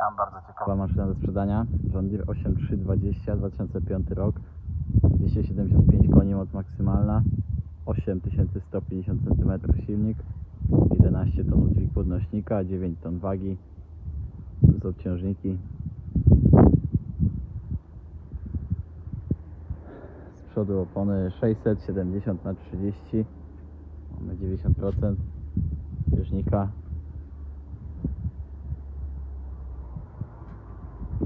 Witam, bardzo ciekawa maszyna do sprzedania. John Deere 8320, 2005 rok. 275 koni moc maksymalna. 8150 cm silnik. 11 ton dźwig podnośnika, 9 ton wagi. Plus obciążniki. Z przodu opony 670 na 30 Mamy 90% bieżnika.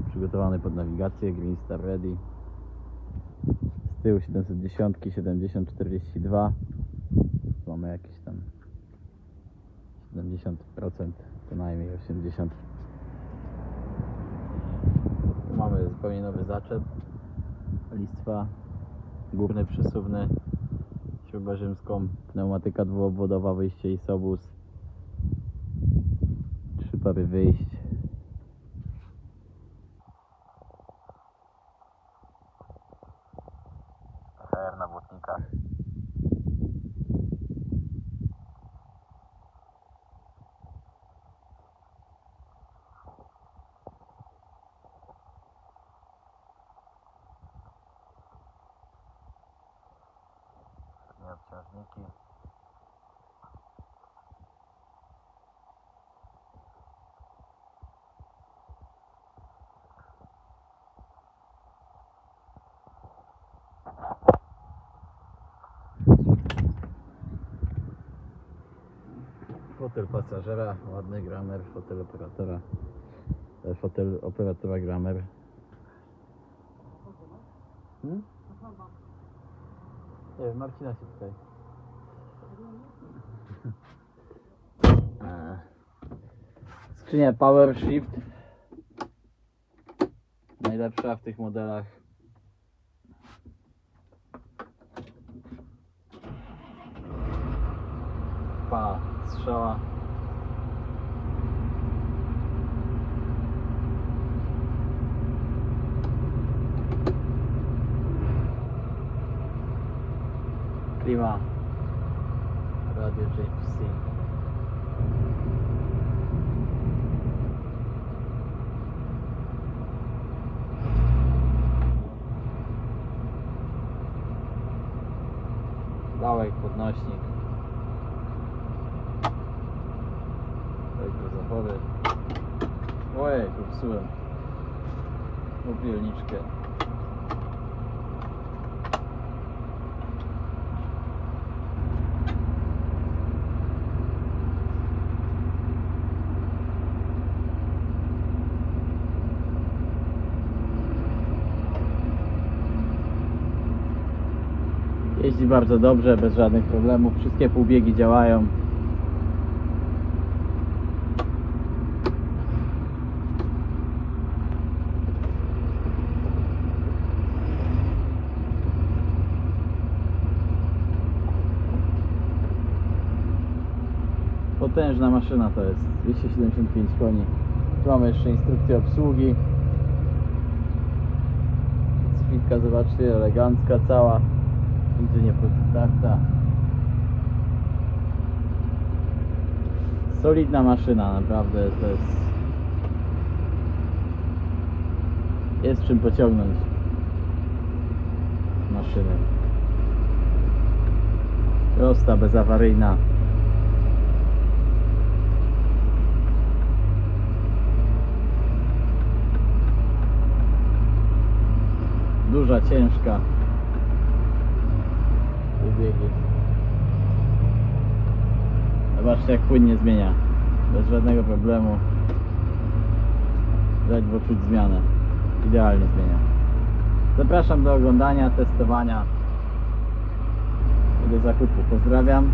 Przygotowany pod nawigację, Green Star Ready. Z tyłu 710, 70, 42. Mamy jakieś tam 70%, co najmniej 80%. Tu mamy zupełnie nowy zaczep. Listwa, górny przesuwny, śrubę rzymską, pneumatyka dwuobwodowa, wyjście i sobus. Trzy pary wyjść. HR na Fotel pasażera, ładny gramer, fotel operatora. e, Fotel operatora gramer. Hmm? Nie wiem, Marcina się tutaj. Skrzynia Power Shift. Najlepsza w tych modelach. Pa, strzała. Klima. Radio JPC. Wałek, podnośnik. Elektrozawory. Ojej, popsułem. Mobilniczkę. Jeździ bardzo dobrze, bez żadnych problemów. Wszystkie półbiegi działają. Potężna maszyna to jest. 275 koni. Tu mamy jeszcze instrukcję obsługi. Speedka, zobaczcie, elegancka cała. Nigdzie nie podtarta. Solidna maszyna, naprawdę to jest. Jest czym pociągnąć maszynę. Prosta, bezawaryjna. Duża, ciężka. Ubiegi. Zobaczcie jak płynnie zmienia. Bez żadnego problemu. Ledwo czuć zmianę. Idealnie zmienia. Zapraszam do oglądania, testowania i do zakupu. Pozdrawiam.